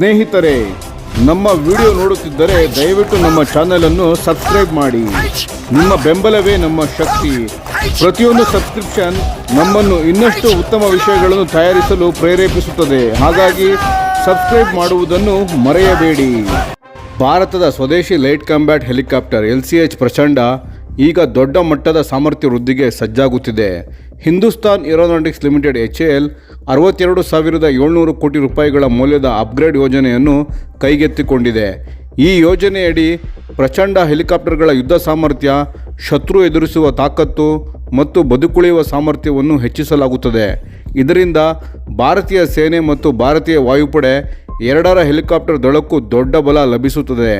ಸ್ನೇಹಿತರೆ, ನಮ್ಮ ವಿಡಿಯೋ ನೋಡುತ್ತಿದ್ದರೆ ದಯವಿಟ್ಟು ನಮ್ಮ ಚಾನೆಲ್ ಅನ್ನು ಸಬ್ಸ್ಕ್ರೈಬ್ ಮಾಡಿ. ನಿಮ್ಮ ಬೆಂಬಲವೇ ನಮ್ಮ ಶಕ್ತಿ. ಪ್ರತಿಯೊಂದು ಸಬ್ಸ್ಕ್ರಿಪ್ಷನ್ ನಮ್ಮನ್ನು ಇನ್ನಷ್ಟು ಉತ್ತಮ ವಿಷಯಗಳನ್ನು ತಯಾರಿಸಲು ಪ್ರೇರೇಪಿಸುತ್ತದೆ. ಹಾಗಾಗಿ ಸಬ್ಸ್ಕ್ರೈಬ್ ಮಾಡುವುದನ್ನು ಮರೆಯಬೇಡಿ. ಭಾರತದ ಸ್ವದೇಶಿ light combat helicopter L C H Prachand ಈಗ ದೊಡ್ಡ ಮಟ್ಟದ ಸಾಮರ್ಥ್ಯ ವೃದ್ಧಿಗೆ ಸಜ್ಜಾಗುತ್ತಿದೆ. Hindustan aeronautics limited H A L ಅರವತ್ತೆರಡು ಸಾವಿರದ ಏಳ್ನೂರು ಕೋಟಿ ರೂಪಾಯಿಗಳ ಮೌಲ್ಯದ ಅಪ್ಗ್ರೇಡ್ ಯೋಜನೆಯನ್ನು ಕೈಗೆತ್ತಿಕೊಂಡಿದೆ. ಈ ಯೋಜನೆಯಡಿ ಪ್ರಚಂಡ ಹೆಲಿಕಾಪ್ಟರ್ಗಳ ಯುದ್ಧ ಸಾಮರ್ಥ್ಯ, ಶತ್ರು ಎದುರಿಸುವ ತಾಕತ್ತು ಮತ್ತು ಬದುಕುಳಿಯುವ ಸಾಮರ್ಥ್ಯವನ್ನು ಹೆಚ್ಚಿಸಲಾಗುತ್ತದೆ. ಇದರಿಂದ ಭಾರತೀಯ ಸೇನೆ ಮತ್ತು ಭಾರತೀಯ ವಾಯುಪಡೆ ಎರಡರ ಹೆಲಿಕಾಪ್ಟರ್ ದಳಕ್ಕೂ ದೊಡ್ಡ ಬಲ ಲಭಿಸುತ್ತದೆ.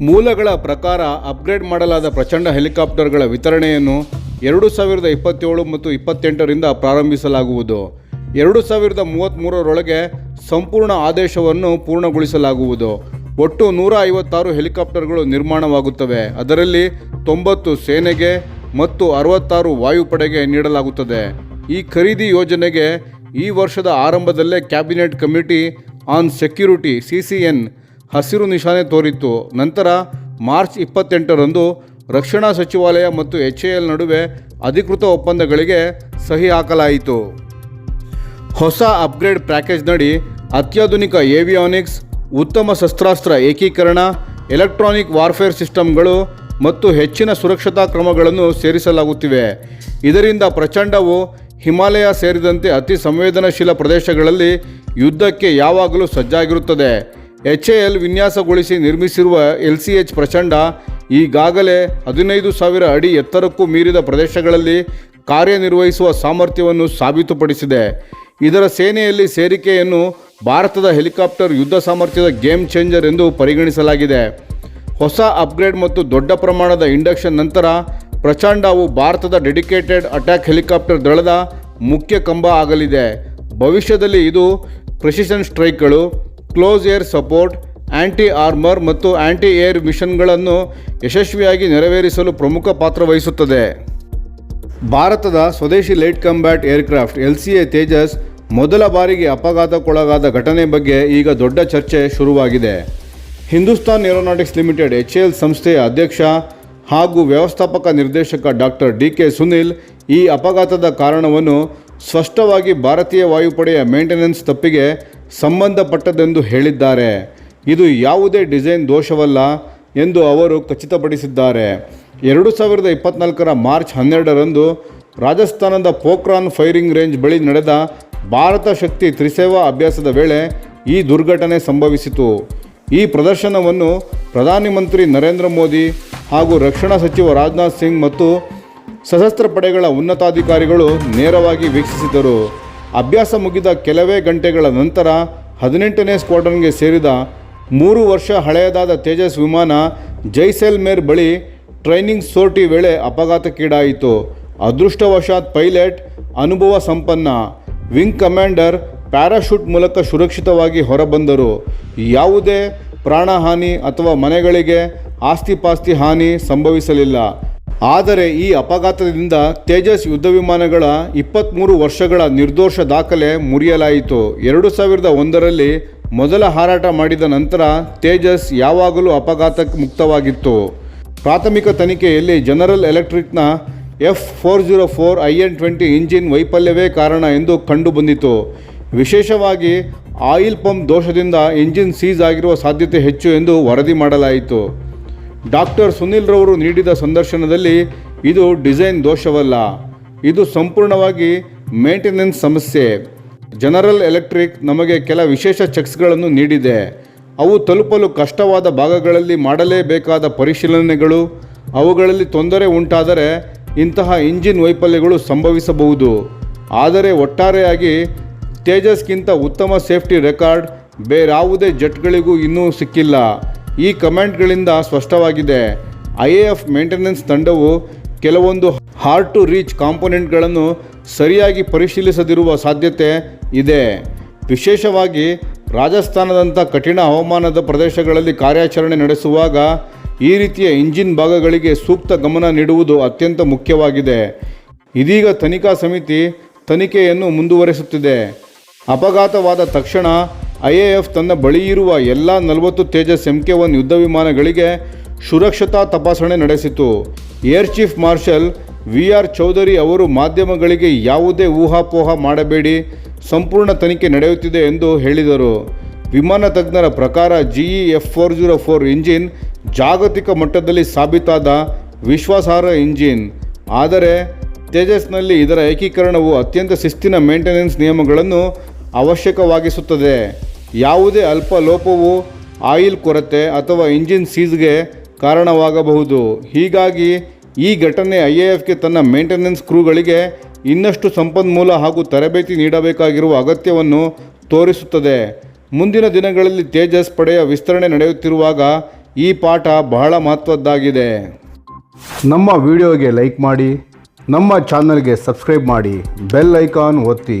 ಮೂಲಗಳ ಪ್ರಕಾರ ಅಪ್ಗ್ರೇಡ್ ಮಾಡಲಾದ ಪ್ರಚಂಡ ಹೆಲಿಕಾಪ್ಟರ್ಗಳ ವಿತರಣೆಯನ್ನು ಎರಡು ಸಾವಿರದ ಇಪ್ಪತ್ತೇಳು ಮತ್ತು ಇಪ್ಪತ್ತೆಂಟರಿಂದ ಪ್ರಾರಂಭಿಸಲಾಗುವುದು. ಎರಡು ಸಾವಿರದ ಮೂವತ್ತ್ಮೂರರೊಳಗೆ ಸಂಪೂರ್ಣ ಆದೇಶವನ್ನು ಪೂರ್ಣಗೊಳಿಸಲಾಗುವುದು. ಒಟ್ಟು ನೂರ ಐವತ್ತಾರು ಹೆಲಿಕಾಪ್ಟರ್ಗಳು ನಿರ್ಮಾಣವಾಗುತ್ತವೆ. ಅದರಲ್ಲಿ ತೊಂಬತ್ತು ಸೇನೆಗೆ ಮತ್ತು ಅರವತ್ತಾರು ವಾಯುಪಡೆಗೆ ನೀಡಲಾಗುತ್ತದೆ. ಈ ಖರೀದಿ ಯೋಜನೆಗೆ ಈ ವರ್ಷದ ಆರಂಭದಲ್ಲೇ cabinet committee on security, C ಹಸಿರು ನಿಶಾನೆ ತೋರಿತ್ತು. ನಂತರ ಮಾರ್ಚ್ ಇಪ್ಪತ್ತೆಂಟರಂದು ರಕ್ಷಣಾ ಸಚಿವಾಲಯ ಮತ್ತು ಎಚ್ ಎ ಎಲ್ ನಡುವೆ ಅಧಿಕೃತ ಒಪ್ಪಂದಗಳಿಗೆ ಸಹಿ ಹಾಕಲಾಯಿತು. ಹೊಸ ಅಪ್ಗ್ರೇಡ್ ಪ್ಯಾಕೇಜ್ನಡಿ ಅತ್ಯಾಧುನಿಕ ಏವಿಯಾನಿಕ್ಸ್, ಉತ್ತಮ ಶಸ್ತ್ರಾಸ್ತ್ರ ಏಕೀಕರಣ, ಎಲೆಕ್ಟ್ರಾನಿಕ್ ವಾರ್ಫೇರ್ ಸಿಸ್ಟಮ್ಗಳು ಮತ್ತು ಹೆಚ್ಚಿನ ಸುರಕ್ಷತಾ ಕ್ರಮಗಳನ್ನು ಸೇರಿಸಲಾಗುತ್ತಿವೆ. ಇದರಿಂದ ಪ್ರಚಂಡವು ಹಿಮಾಲಯ ಸೇರಿದಂತೆ ಅತಿ ಸಂವೇದನಾಶೀಲ ಪ್ರದೇಶಗಳಲ್ಲಿ ಯುದ್ಧಕ್ಕೆ ಯಾವಾಗಲೂ ಸಜ್ಜಾಗಿರುತ್ತದೆ. ಎಚ್ ಎ ಎಲ್ ವಿನ್ಯಾಸಗೊಳಿಸಿ ನಿರ್ಮಿಸಿರುವ ಎಲ್ ಸಿ ಎಚ್ ಪ್ರಚಂಡ ಈಗಾಗಲೇ ಹದಿನೈದು ಸಾವಿರ ಅಡಿ ಎತ್ತರಕ್ಕೂ ಮೀರಿದ ಪ್ರದೇಶಗಳಲ್ಲಿ ಕಾರ್ಯನಿರ್ವಹಿಸುವ ಸಾಮರ್ಥ್ಯವನ್ನು ಸಾಬೀತುಪಡಿಸಿದೆ. ಇದರ ಸೇನೆಯಲ್ಲಿ ಸೇರಿಕೆಯನ್ನು ಭಾರತದ ಹೆಲಿಕಾಪ್ಟರ್ ಯುದ್ಧ ಸಾಮರ್ಥ್ಯದ ಗೇಮ್ ಚೇಂಜರ್ ಎಂದು ಪರಿಗಣಿಸಲಾಗಿದೆ. ಹೊಸ ಅಪ್ಗ್ರೇಡ್ ಮತ್ತು ದೊಡ್ಡ ಪ್ರಮಾಣದ ಇಂಡಕ್ಷನ್ ನಂತರ ಪ್ರಚಂಡವು ಭಾರತದ ಡೆಡಿಕೇಟೆಡ್ ಅಟ್ಯಾಕ್ ಹೆಲಿಕಾಪ್ಟರ್ ದಳದ ಮುಖ್ಯ ಕಂಬ ಆಗಲಿದೆ. ಭವಿಷ್ಯದಲ್ಲಿ ಇದು precision ಸ್ಟ್ರೈಕ್ಗಳು close air support anti armour ಮತ್ತು ಆ್ಯಂಟಿ ಏರ್ ಮಿಷನ್ಗಳನ್ನು ಯಶಸ್ವಿಯಾಗಿ ನೆರವೇರಿಸಲು ಪ್ರಮುಖ ಪಾತ್ರ ವಹಿಸುತ್ತದೆ. ಭಾರತದ ಸ್ವದೇಶಿ light combat aircraft L C A Tejas ಮೊದಲ ಬಾರಿಗೆ ಅಪಘಾತಕ್ಕೊಳಗಾದ ಘಟನೆ ಬಗ್ಗೆ ಈಗ ದೊಡ್ಡ ಚರ್ಚೆ ಶುರುವಾಗಿದೆ. Hindustan aeronautics limited H L ಸಂಸ್ಥೆಯ ಅಧ್ಯಕ್ಷ ಹಾಗೂ ವ್ಯವಸ್ಥಾಪಕ ನಿರ್ದೇಶಕ ಡಾಕ್ಟರ್ ಡಿ ಕೆ ಸುನಿಲ್ ಈ ಅಪಘಾತದ ಕಾರಣವನ್ನು ಸ್ಪಷ್ಟವಾಗಿ ಭಾರತೀಯ ವಾಯುಪಡೆಯ ಮೇಂಟೆನೆನ್ಸ್ ತಪ್ಪಿಗೆ ಸಂಬಂಧಪಟ್ಟದೆಂದು ಹೇಳಿದ್ದಾರೆ. ಇದು ಯಾವುದೇ ಡಿಸೈನ್ ದೋಷವಲ್ಲ ಎಂದು ಅವರು ಖಚಿತಪಡಿಸಿದ್ದಾರೆ. ಎರಡು ಸಾವಿರದ ಇಪ್ಪತ್ನಾಲ್ಕರ ಮಾರ್ಚ್ ಹನ್ನೆರಡರಂದು ರಾಜಸ್ಥಾನದ ಪೋಖ್ರಾನ್ ಫೈರಿಂಗ್ ರೇಂಜ್ ಬಳಿ ನಡೆದ ಭಾರತ ಶಕ್ತಿ ತ್ರಿಸೇವಾ ಅಭ್ಯಾಸದ ವೇಳೆ ಈ ದುರ್ಘಟನೆ ಸಂಭವಿಸಿತು. ಈ ಪ್ರದರ್ಶನವನ್ನು ಪ್ರಧಾನಮಂತ್ರಿ ನರೇಂದ್ರ ಮೋದಿ ಹಾಗೂ ರಕ್ಷಣಾ ಸಚಿವ ರಾಜನಾಥ್ ಸಿಂಗ್ ಮತ್ತು ಸಶಸ್ತ್ರ ಪಡೆಗಳ ಉನ್ನತಾಧಿಕಾರಿಗಳು ನೇರವಾಗಿ ವೀಕ್ಷಿಸಿದರು. ಅಭ್ಯಾಸ ಮುಗಿದ ಕೆಲವೇ ಗಂಟೆಗಳ ನಂತರ ಹದಿನೆಂಟನೇ ಸ್ಕ್ವಾಡ್ರನ್ಗೆ ಸೇರಿದ ಮೂರು ವರ್ಷ ಹಳೆಯದಾದ ತೇಜಸ್ ವಿಮಾನ ಜೈಸೆಲ್ಮೇರ್ ಬಳಿ ಟ್ರೈನಿಂಗ್ ಸೋರ್ಟಿ ವೇಳೆ ಅಪಘಾತಕ್ಕೀಡಾಯಿತು. ಅದೃಷ್ಟವಶಾತ್ ಪೈಲಟ್ ಅನುಭವ ಸಂಪನ್ನ. ವಿಂಗ್ ಕಮಾಂಡರ್ ಪ್ಯಾರಾಶೂಟ್ ಮೂಲಕ ಸುರಕ್ಷಿತವಾಗಿ ಹೊರಬಂದರು. ಯಾವುದೇ ಪ್ರಾಣಹಾನಿ ಅಥವಾ ಮನೆಗಳಿಗೆ ಆಸ್ತಿಪಾಸ್ತಿ ಹಾನಿ ಸಂಭವಿಸಲಿಲ್ಲ. ಆದರೆ ಈ ಅಪಘಾತದಿಂದ ತೇಜಸ್ ಯುದ್ಧ ವಿಮಾನಗಳ ಇಪ್ಪತ್ತ್ಮೂರು ವರ್ಷಗಳ ನಿರ್ದೋಷ ದಾಖಲೆ ಮುರಿಯಲಾಯಿತು. ಎರಡು ಸಾವಿರದ ಒಂದರಲ್ಲಿ ಮೊದಲ ಹಾರಾಟ ಮಾಡಿದ ನಂತರ ತೇಜಸ್ ಯಾವಾಗಲೂ ಅಪಘಾತಕ್ಕೆ ಮುಕ್ತವಾಗಿತ್ತು. ಪ್ರಾಥಮಿಕ ತನಿಖೆಯಲ್ಲಿ general ಎಲೆಕ್ಟ್ರಿಕ್ನ F four zero four I N twenty engine ವೈಫಲ್ಯವೇ ಕಾರಣ ಎಂದು ಕಂಡುಬಂದಿತು. ವಿಶೇಷವಾಗಿ ಆಯಿಲ್ ಪಂಪ್ ದೋಷದಿಂದ ಇಂಜಿನ್ ಸೀಸ್ ಆಗಿರುವ ಸಾಧ್ಯತೆ ಹೆಚ್ಚು ಎಂದು ವರದಿ ಮಾಡಲಾಯಿತು. ಡಾಕ್ಟರ್ ಸುನಿಲ್ ರವರು ನೀಡಿದ ಸಂದರ್ಶನದಲ್ಲಿ ಇದು ಡಿಸೈನ್ ದೋಷವಲ್ಲ. ಇದು ಸಂಪೂರ್ಣವಾಗಿ ಮೇಂಟೆನೆನ್ಸ್ ಸಮಸ್ಯೆ. ಜನರಲ್ ಎಲೆಕ್ಟ್ರಿಕ್ ನಮಗೆ ಕೆಲ ವಿಶೇಷ ಚೆಕ್ಸ್ಗಳನ್ನು ನೀಡಿದೆ. ಅವು ತಲುಪಲು ಕಷ್ಟವಾದ ಭಾಗಗಳಲ್ಲಿ ಮಾಡಲೇಬೇಕಾದ ಪರಿಶೀಲನೆಗಳು, ಅವುಗಳಲ್ಲಿ ತೊಂದರೆ ಉಂಟಾದರೆ ಇಂತಹ ಇಂಜಿನ್ ವೈಫಲ್ಯಗಳು ಸಂಭವಿಸಬಹುದು. ಆದರೆ ಒಟ್ಟಾರೆಯಾಗಿ ತೇಜಸ್ಗಿಂತ ಉತ್ತಮ ಸೇಫ್ಟಿ ರೆಕಾರ್ಡ್ ಬೇರಾವುದೇ ಜೆಟ್ಗಳಿಗೂ ಇನ್ನೂ ಸಿಕ್ಕಿಲ್ಲ. ಈ ಕಮೆಂಟ್ಗಳಿಂದ ಸ್ಪಷ್ಟವಾಗಿದೆ. ಐ ಎ ಎಫ್ ಮೇಂಟೆನೆನ್ಸ್ ತಂಡವು ಕೆಲವೊಂದು ಹಾರ್ಡ್ ಟು ರೀಚ್ ಕಾಂಪೊನೆಂಟ್ಗಳನ್ನು ಸರಿಯಾಗಿ ಪರಿಶೀಲಿಸದಿರುವ ಸಾಧ್ಯತೆ ಇದೆ. ವಿಶೇಷವಾಗಿ ರಾಜಸ್ಥಾನದಂಥ ಕಠಿಣ ಹವಾಮಾನದ ಪ್ರದೇಶಗಳಲ್ಲಿ ಕಾರ್ಯಾಚರಣೆ ನಡೆಸುವಾಗ ಈ ರೀತಿಯ ಇಂಜಿನ್ ಭಾಗಗಳಿಗೆ ಸೂಕ್ತ ಗಮನ ನೀಡುವುದು ಅತ್ಯಂತ ಮುಖ್ಯವಾಗಿದೆ. ಇದೀಗ ತನಿಖಾ ಸಮಿತಿ ತನಿಖೆಯನ್ನು ಮುಂದುವರೆಸುತ್ತಿದೆ. ಅಪಘಾತವಾದ ತಕ್ಷಣ ಐಎಎಫ್ ತನ್ನ ಬಳಿಯಿರುವ ಎಲ್ಲ ನಲವತ್ತು ತೇಜಸ್ ಎಂ ಕೆ ಒನ್ ಯುದ್ಧ ವಿಮಾನಗಳಿಗೆ ಸುರಕ್ಷತಾ ತಪಾಸಣೆ ನಡೆಸಿತು. Air chief marshal V R Chaudhari ಅವರು ಮಾಧ್ಯಮಗಳಿಗೆ ಯಾವುದೇ ಊಹಾಪೋಹ ಮಾಡಬೇಡಿ, ಸಂಪೂರ್ಣ ತನಿಖೆ ನಡೆಯುತ್ತಿದೆ ಎಂದು ಹೇಳಿದರು. ವಿಮಾನ ತಜ್ಞರ ಪ್ರಕಾರ GE F four zero four engine ಜಾಗತಿಕ ಮಟ್ಟದಲ್ಲಿ ಸಾಬೀತಾದ ವಿಶ್ವಾಸಾರ್ಹ ಇಂಜಿನ್. ಆದರೆ ತೇಜಸ್ನಲ್ಲಿ ಇದರ ಏಕೀಕರಣವು ಅತ್ಯಂತ ಶಿಸ್ತಿನ ಮೇಂಟೆನೆನ್ಸ್ ನಿಯಮಗಳನ್ನು ಅವಶ್ಯಕವಾಗಿಸುತ್ತದೆ. ಯಾವುದೇ ಅಲ್ಪ ಲೋಪವು ಆಯಿಲ್ ಕೊರತೆ ಅಥವಾ ಇಂಜಿನ್ ಸೀಸ್ಗೆ ಕಾರಣವಾಗಬಹುದು. ಹೀಗಾಗಿ, ಈ ಘಟನೆ ಐ ಎ ಎಫ್ಗೆ ತನ್ನ ಮೇಂಟೆನೆನ್ಸ್ ಕ್ರೂಗಳಿಗೆ ಇನ್ನಷ್ಟು ಸಂಪನ್ಮೂಲ ಹಾಗೂ ತರಬೇತಿ ನೀಡಬೇಕಾಗಿರುವ ಅಗತ್ಯವನ್ನು ತೋರಿಸುತ್ತದೆ. ಮುಂದಿನ ದಿನಗಳಲ್ಲಿ ತೇಜಸ್ ಪಡೆಯ ವಿಸ್ತರಣೆ ನಡೆಯುತ್ತಿರುವಾಗ ಈ ಪಾಠ ಬಹಳ ಮಹತ್ವದ್ದಾಗಿದೆ. ನಮ್ಮ ವಿಡಿಯೋಗೆ ಲೈಕ್ ಮಾಡಿ, ನಮ್ಮ ಚಾನಲ್ಗೆ ಸಬ್ಸ್ಕ್ರೈಬ್ ಮಾಡಿ, ಬೆಲ್ ಐಕಾನ್ ಒತ್ತಿ.